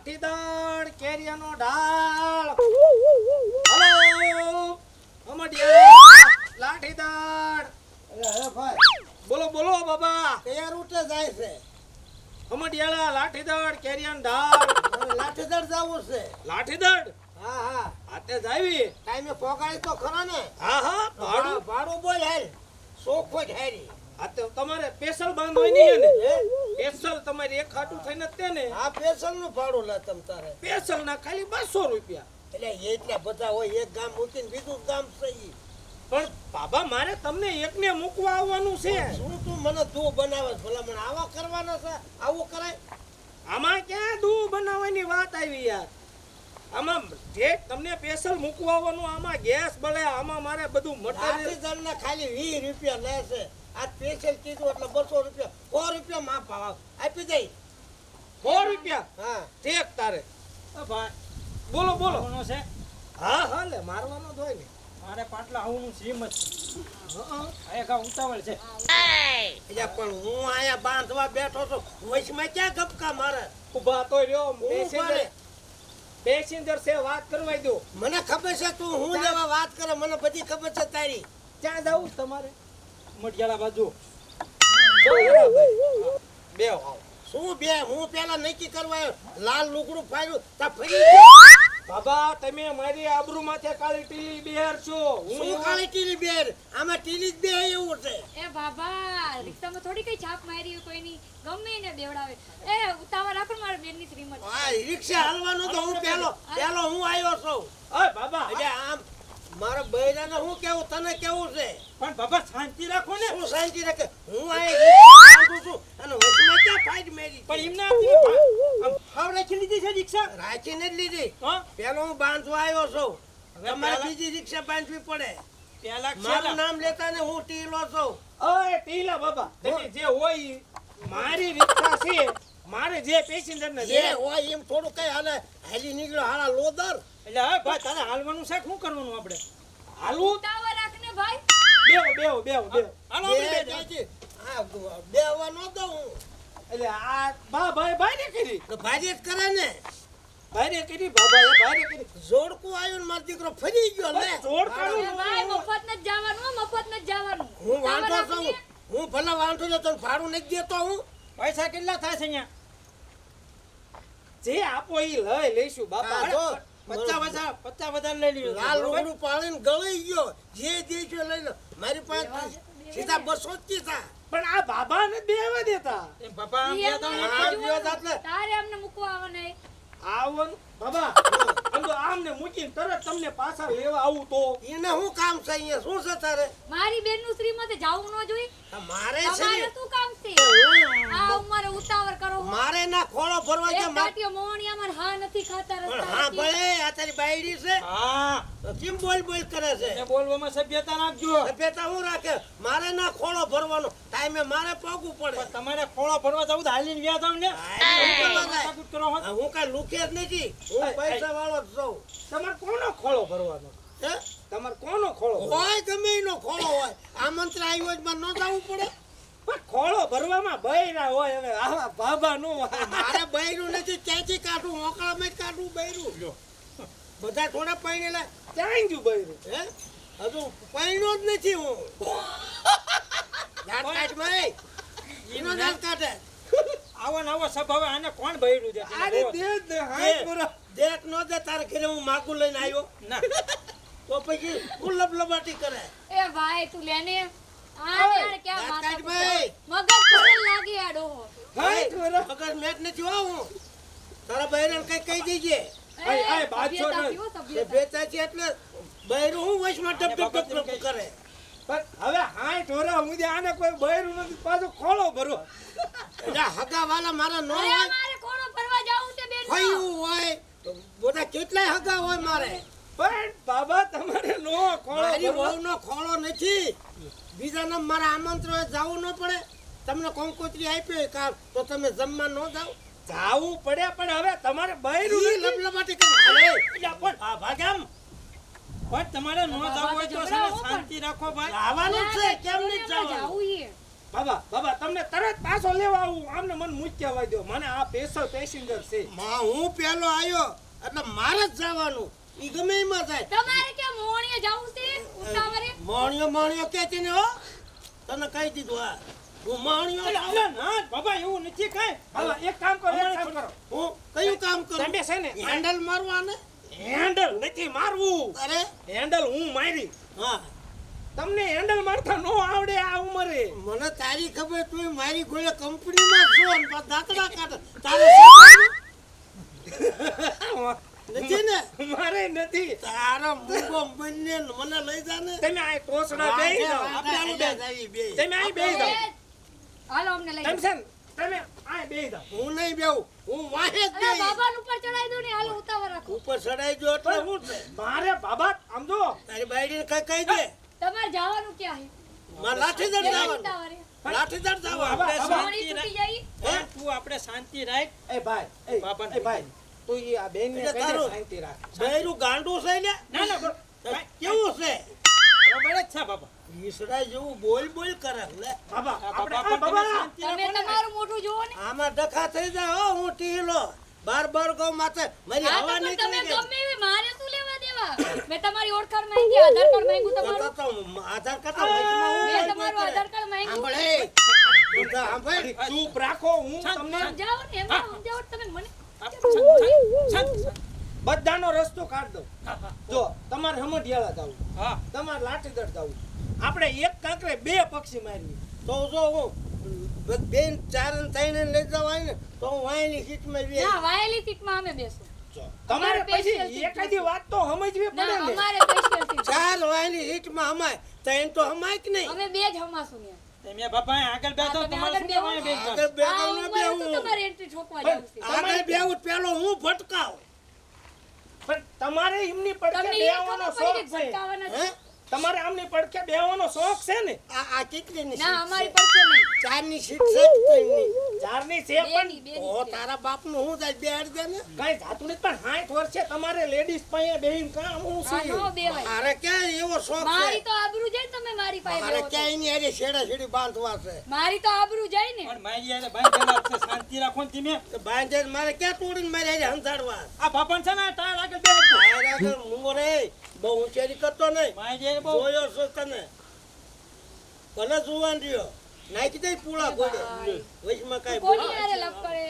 લાઠીદળ કેરિયાનો ઢાળ હલો અમડિયા અરે ભાઈ. બોલો બોલો બાબા. કયા રૂટે જાય છે. અમડિયાળા લાઠીદળ કેરિયાનો ઢાળ લાઠીદળ જવું છે. લાઠીદળ હા હા. આતે જાવી ટાઈમે પોગાડી તો ખરા ને? હા હા ભાડું ભાડું. ભાડું બોલ હેલ. સોખો જ હેરી. આતે તમારે સ્પેશલ બાંધવાની નહીં ને. હે? તમારી એક ખાટું થઈને તે ને. આ પેશલનું ભાડું લે તમ તારે. સ્પેશલ ના ખાલી 200 રૂપિયા. એટલે એટલા બધા હોય એક ગામ મૂકીને બીજું ગામ સહી. પણ બાબા મારે તમને એકને મૂકવા આવવાનું છે. શું તું મને તું બનાવે? ભલા મને આવા કરવાના છે? આવું કરાય? આમાં ક્યાં દૂ બનાવવાની વાત આવી યાર? આમાં જે તમને સ્પેશલ મૂકવા આવવાનું આમાં ગેસ બળે આમાં મારે બધું મટીરિયલ ખાલી વીસ રૂપિયા લે છે. આ સ્પેશિયલ કીધું એટલે બસો રૂપિયા. સો રૂપિયા માં ભાવ આપી દઈ સો રૂપિયા? હા. ઠીક તારે. ભાઈ બોલો બોલો. છે? હા હા લે મારવાનો જ હોય ને. મારે પાટલા આવવાનું સીમ જ. હં. ઉતાવળ છે. પણ હું આયા બાંધવા બેઠો છું. વચમાં ક્યાં ગપકા મારે? ઊભા તો રહ્યો. હું પેસેન્જર ઊભા છે વાત કરવાઈ દો. મને ખબર છે તું હું લેવા વાત કરે મને બધી ખબર છે તારી. ક્યાં જવું છે તમારે? મઢિયાળા બાજુ. બે આવો. શું બે? હું પેલા નક્કી કરવા લાલ લુગડું ફાડ્યું. તા ફરી બાબા તમે મારી આબરૂ માથે કાળી ટીલી બેર છો. હું કાળી ટીલી બેર આમાં ટીલી જ બે એવું છે. એ બાબા રિક્ષામાં થોડી કઈ છાપ મારી હોય કોઈની? ગમે ને બેવડાવે. એ ઉતાવળ રાખો મારા બેનની શ્રીમત. હા રિક્ષા હાલવાનું તો હું પેલો પેલો હું આવ્યો છું. ઓય બાબા એટલે આમ મારા બૈરાને હું કેવું? તને કેવું છે? પણ બાબા શાંતિ રાખો ને. હું શાંતિ રાખે? હું આ છું અને વચમાં ક્યાં ફાઈટ મેરી પણ એમને ફાવ રાખી લીધી છે રિક્ષા? રાખીને જ લીધી. પેલો હું બાંધવા આવ્યો છું. હવે તમારે બીજી રિક્ષા બાંધવી પડે. પેલા મારું નામ લેતા ને હું ટીલો છું. ઓય ટીલા બાબા જે હોય મારી રિક્ષા છે. મારે જે પેસેન્જર ને જે હોય એમ થોડું કઈ હાલે. હાલી નીકળ્યો હાલા લોદર એટલે હા ભાઈ તારે હાલવાનું છે? શું કરવાનું આપણે? હાલવું? ઉતાવળ રાખ ને ભાઈ બેવ બેવ બેવ બેવ હાલો બે આપણે બે હા, બેવા નો દઉં. હું. એટલે આ બા ભાઈ ભાઈ ને કરી? તો ભાઈ જ કરે ને ભાઈ ને કરી? બાબા એ ભાઈ ને કરી? જોડકું આવ્યું ને મારો દીકરો ફરી ગયો લે. જોડકાનું ભાઈ મફત ન જવાનું હો, મફત ન જવાનું. હું વાંધો છું. હું ભલે વાંધો ને તને ભાડું નથી દેતો હું. પૈસા કેટલા થાય છે અહીંયા? જે આપો એ લઈ લઈશું બાપા. જો. પચાસ વધારે પચાસ વધારે લઈ લીધું લાલ બરોબર? પાળીને ગળી ગયો. જે દેશો લઈ લો. મારી પાસે સીધા બસો જ પણ આ બાબા ને બેવા દેતા. બાબા. તારે અમને મૂકવા આવવાના નહીં આવન બાબા. તો આમને મૂકીને તરત તમને પાછા લેવા આવું તો. એને શું કામ છે અહીંયા? શું છે તારે? મારી બેનનું શ્રીમતે જાવું ન જોઈએ? મારે છે તમારે શું કામ છે? આ ઉંમરે ઉતાવળ કરો મારે ના ખોળો ભરવા છે મારે- ટાટીઓ મોહણીયામાં હા નથી ખાતા રસ્તા હા ભલે આ તારી બાયડી છે. હા. કેમ બોલ બોલ કરે છે? એને બોલવામાં સભ્યતા રાખજો. સભ્યતા હું રાખે? મારે ના ખોળો ભરવાનો. ટાઈમે મારે પોગવું પડે. તમારે ખોળો ભરવા જવું તો હાલીને વ્યા જાવ ને. હું કઈ લુખે જ નથી. હું પૈસા વાળો જ તમારે કોનો ખોળો ભરવાનો? હે? તમારે કોનો ખોળો હોય ગમે એનો ખોળો હોય. આમંત્રણ આવ્યો જ ન જવું પડે. પણ ખોળો ભરવામાં બૈરા હોય. હવે આવા બાબા નો મારે બૈરું નથી. ક્યાંથી કાઢું? મોકળામાં જ કાઢું બૈરું. બધા થોડા પૈણેલા. ક્યાં ગયું બૈરું? હે? હજુ પૈણો જ નથી હું. દાંત કાઢ ભાઈ એનો દાંત કાઢે. આવો ને આવો સ્વભાવે આને કોણ બૈરું છે? આ રીતે જ ને હાથ દે. બરો દેખ નો દે તારે ઘરે હું માગું લઈને આવ્યો. ના. તો પછી ગુલ્લબ લબાટી કરે. એ ભાઈ તું લેને. આને આને ક્યાં માતા ભાઈ. મગજ થોડો લાગી આડો ડોહો હાથ બરો મગજ મેચ નથી હો હું તારા બૈરાને કઈ કહી દેજે. આય, આય, બાજુ સભ્યતા. બેચા છે એટલે બૈરું હું વચમાં ડબ ડબ ડબ કરે. પણ હવે હાથ હું મુજે આને કોઈ બૈરું નથી પાછો ખોળો ભરો. એટલે હગા વાલા મારા નો હોય. મારે કોણો ભરવા જાવું તે. બેન હોય. તો બધા કેટલાય હગા હોય મારે? પણ બાબા તમારે નો ખોળો મારી ભરવો. વહુનો ખોળો નથી. બીજાના મારા આમંત્રણ જવું ન પડે. તમને કંકોત્રી આપી હોય કામ તો તમે જમવા ન જાઓ. જાવું પડે પણ હવે તમારે બહેરું. લબલબાટી કરે અરે પણ આ ભાગામ પણ તમારે ન જવું હોય તો શાંતિ રાખો ભાઈ. આવવાનું છે કેમ નહીં જાવું. બાબા બાબા તમને તરત પાછો લેવા આવું. આમને મન મૂક્યા દો. મને આ સ્પેશિયલ પેસેન્જર છે. માં હું પેલો આવ્યો એટલે મારે જ જવાનું. ઈ ગમે એમાં જાય. તમારે કે મોહણીએ જવું છે? ઉતાવળે માણ્યો માણ્યો કે છે ને હો? તને કહી દીધું આ. હું માણ્યો અરે, અરે, ના બાબા એવું નથી કાંઈ. બાબા એક કામ કરો એક કામ કરો. હું કયું કામ કરું? તમે છે ને હેન્ડલ મારવાને? હેન્ડલ નથી મારવું. અરે? હેન્ડલ હું મારી. હા. તમને હેન્ડલ મારતા નો આવડે આ ઉંમરે. મને તારી ખબર તું મારી ગોળે કંપનીમાં છો અને દાખલા કાઢ. તારે નથી ને? મારે નથી. તારા મૂંગો બંને મને લઈ જા ને. તમે આ ટોસડા બે જાઓ. આપણે બે તમે આ બે જાઓ. હાલો અમને લઈ તમે તમે આ બે જાઓ. હું નહીં બેઉ હું વાહે જ નહીં બાબા ઉપર ચડાઈ દો ને હાલો ઉતાવળ રાખો. ઉપર ચડાઈ ગયો એટલે? હું મારે બાબા આમ જો તારી બાયડીને કઈ કહી દે? તમારે જવાનું ક્યાં માં લાઠીદળ છે જવાનું? લાઠી લાઠીદળ જવાનું? આપણે શાંતિ હે, તું આપણે શાંતિ રાખ. એ ભાઈ એ બાપા એ ભાઈ તું આ બેન ને કહી શાંતિ રાખ. બેરું ગાંડું છે ને? ના ના કેવું છે? બરાબર જ છે બાપા. જેવું બોલ બોલ કરે લે. બાબા આપણે બાપા આ પણ તમે બાબા તમે તમારું મોઢું જુઓ ને. આમાં ડખા થઈ જાય હો હું ટીલો બાર બાર ગો માથે. મારી હવા નીકળી ગઈ. ગમે મારે મેં તમારી ઓળખાણ માંગી આધાર કાર્ડ માંગ્યું તમારું. તો આધાર કાર્ડ મેં તમારું આધાર કાર્ડ માંગ્યું. સાંભળે. ચૂપ રાખો હું તમને સમજાવો ને એમાં સમજાવો તમે મને. બધાનો રસ્તો કાઢ દઉં હા, જો તમારે હમઢિયાળા જવું હા. તમારે લાઠીદળ જવું આપણે એક કાંકરે બે પક્ષી મારવી તો જો હું બેન ચાર ને ત્રણ લઈ જવાય ને તો હું વાયલી સીટમાં. ના વાયેલી સીટમાં અમે બેસું. તમારે પછી એકાદી વાત તો સમજવી પડે ના. અમારે ચાર વાયની સીટમાં અમાય ત્રણ તો હમાય કે નહીં? અમે બે જ હમાશું ને. તમે બાપા આગળ બેઠો તમારે આગળ શું બેહો. કહેવાનું બેન આગળ બે આ ગાઉને ઉંમરે તો બેહું. તમારે એન્ટ્રી ઠોકવા જવું છે. આગળ બેહું પેલો હું ભટકાવ? પણ તમારે એમની પડખે બેહવાનો શોખ પડી કે છે. ભટકાવાના હે? છે? તમારે આમની પડખે બેહવાનો શોખ છે ને? આ આ કેટલીની ના અમારી પડખે નહીં. ચારની સીટ છે કે ત્રણની? ચારની છે પણ ઓ તારા બાપનું હું જાય બેડ દે ને? કઈ જાતું નથી પણ સાઠ વર્ષે તમારે લેડીઝ પાસે બેહીન કામ હું છે? નો બેવાય. મારે ક્યાં એવો શોખ મારી તો આબરૂ જાય તમે મારી પાસે મારે કે એની અરે છેડા છેડી બાંધવા છે. મારી તો આબરૂ જાય ને. પણ મારી યારે બાંધેલા છે શાંતિ રાખો ને તમે તો બાંધે મારે ક્યાં તોડીને મારે હંસાડવા? આ બાપન છે ને ટાળ આગળ બેહો. મારે આગળ મુંગો રે બહુ હોશિયારી કરતો નહીં. જોયો છો તને. ભલે જુવાન રહ્યો. નાખી દઈ પૂળા ગોડે વૈશમાં કાંઈ કોની બોલે. લપ કરે?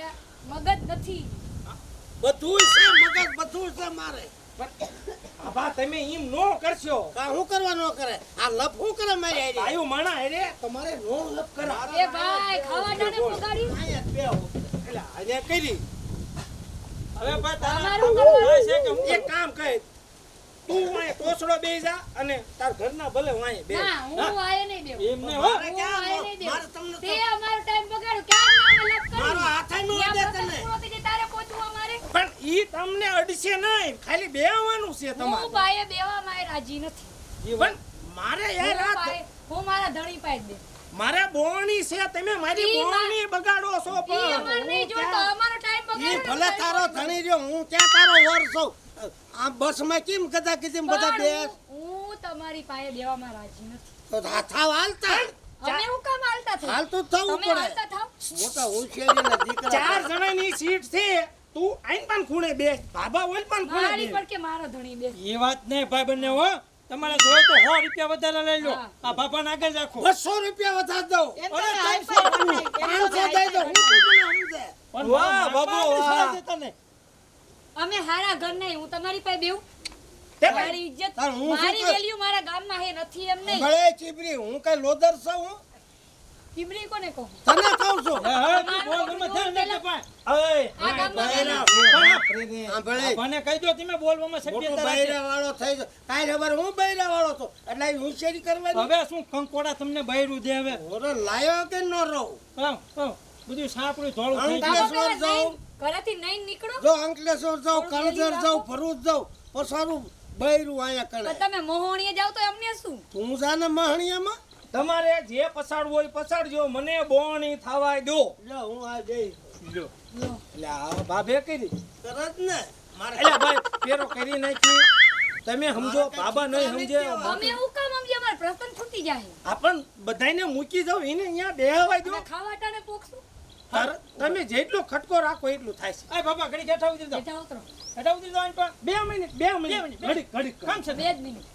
મગજ નથી. બધું છે મગજ બધું છે મારે. આભા તમે એમ નો કરશો. કા હું કરવા ન કરે? આ લપ હું કરે મારી હારે? આયુ માણા હેરે તમારે નો લપ કરા. એ ભાઈ ખાવા પગાડી એટલે કરી. હવે ભાઈ તારા તમારું કરવાનું. ભાઈ છે કે હું એક કામ કહે તું વાય કોસડો જા અને તાર ઘરના ભલે વાય બે ના હું વાય નહીં દેવું એમને હો? મારે ક્યાં આયે નહીં મારે તમને તે અમારો ટાઈમ બગાડ્યો. ક્યાં નામે લપ કરી? મારો હાથ નો દે તને. તારે પહોંચવું અમારે. પણ ઈ તમને અડશે નહીં. ખાલી બેવાનું છે હું ભાઈએ બેવા માં રાજી નથી. પણ મારે યાર રાત હું મારા ધણી પાઈ દે મારે બોણી છે તમે મારી બોણી બગાડો છો ઈ પણ અમારે નહીં જોતો અમારો ટાઈમ ઈ બગાડ્યો ભલે તારો ધણી રહ્યો હું ક્યાં તારો વર છું? આ બસમાં કેમ કદા કીધી બધા બેસ હું- તમારી પાસે દેવામાં રાજી નથી. તો હાથાવ હાલતા. અમે હું કામ હાલતા થઈ હાલતું થવું? પડે મોટા હોશિયારીના દીકરા ચાર જણાની સીટ છે. તું આઈન પણ ખૂણે બેસ. બાબા ઓલ પણ ખૂણે મારી બેસ. પડકે મારો ધણી બેસ? એ વાત નહીં ભાઈ બંને હો. તમારે જોઈએ તો સો રૂપિયા વધારે લઈ લો. આ બાપાને આગળ રાખો. બસો રૂપિયા વધારે દઉં. અરે, તમે ત્રણસો હાઈ ફાઈ બનાવી, એમ પાંચસો તમે દઈ દઉં. હું તું મને સમજે વાહ, બાબુ, વાહ. અમે હારા ઘર નહીં હું તમારી પાસે બેઉ મારી ઇજ્જત મારી વેલ્યુ મારા ગામમાં હે નથી એમ નહીં. ભલે ચીબરી હું કઈ લોદર છું હું? ચીબરી કોને કહું? તને કહું છું? હે, હે, બોલ, તમે ધ્યાન રાખજો કપાય ઓય, આ ગામમાં બૈરા. બાપરે. હા ભલે. આ કહી દો તમે બોલવામાં સભ્યતા રાખજો. બૈરા વાળો થઈ ગયો. કાઈ ખબર હું બૈરા વાળો છું? એટલે આ હોશિયારી કરવાની? હવે શું કંકોડા તમને બૈરું દે હવે? ઓરો લાયો કે ન રહું. બધું સાપડું થોડું થઈ ગયું. ઘરેથી નહીં નીકળો? જો અંકલેશ્વર જાવ જાઉં રાખો. ભરૂચ જાવ તો સારું બૈરું અહીંયા કરે તમે મોહણીએ જાવ તો એમને શું? તું જાને મહણિયામાં તમારે જે પસાડવું હોય પસાડજો મને બોણી થવાય દો. લો હું આ જઈ. લ્યો. આ બાબે કરી. તરત ને. મારે એટલે ભાઈ પેરો કરી નાખી. તમે સમજો બાબા નહીં સમજે અમે હું કામ સમજે અમાર પ્રસન્ન છૂટી જાય. આપણ બધાને મૂકી જાવ એને અહીંયા બેહવાય દો. ખાવાટાને પોખશું? તમે જેટલો ખટકો રાખો એટલું થાય છે. આ બાપા ઘડી હેઠા ઉતરી દો બેઠા ઉતરો. હેઠા ઉતરી દો પણ. બે મિનિટ બે મિનિટ. ઘડી ઘડીક કામ છે બે જ મિનિટ.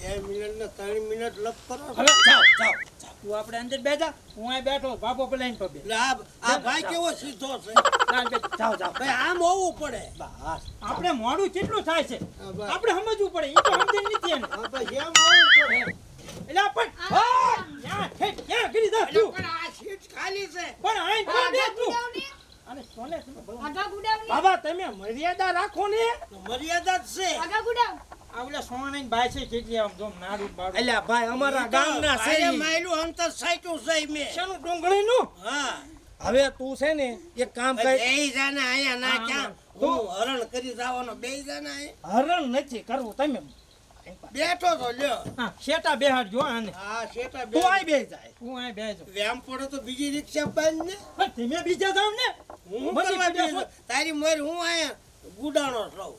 બે મિનિટ ને ત્રણ મિનિટ લપ કરો. હવે જાઓ જાઓ તું આપણે અંદર બેજા હું અહીં બેઠો બાપો પેલા પગે. આ આ ભાઈ કેવો સીધો છે? જાઓ જાઓ ભાઈ આમ હોવું પડે. બસ. આપણે મોડું કેટલું થાય છે આપણે સમજવું પડે. એ તો સમજણ નથી એને. એમ હોવું પડે. એટલે પણ ઠેક, ન્યા કરી દો તું. પણ આ સીટ ખાલી છે. પણ અહીં તો આગા તું. અને સોને તમે. આગા ગુડાવને? બાબા તમે મર્યાદા રાખો ને. મર્યાદા જ છે. આગા ગુડાવ. સોનાની બાઈ છે કેટલી આમ જોમ નાડું બાડું. અલ્યા ભાઈ અમારા ગામના છે માયલું અંતર સાચું છે મેં. શાનું ડુંગળીનું? હા. હવે તું છે ને એક કામ કર. બે જાને આયા ના ક્યાં? હા. હું હરણ કરી જવાનો બે જાને હરણ નથી કરવું તમે બેઠો તો લ્યો. હા, શેટા બેહાડજો આને. હા શેટા બે તું આય બે જાય. હું બે જો વેમ પડે તો બીજી રિક્ષા બંધ ને. પણ તમે બીજા જાવ ને. હું તારી મોર હું આય? ગુડાણો છું.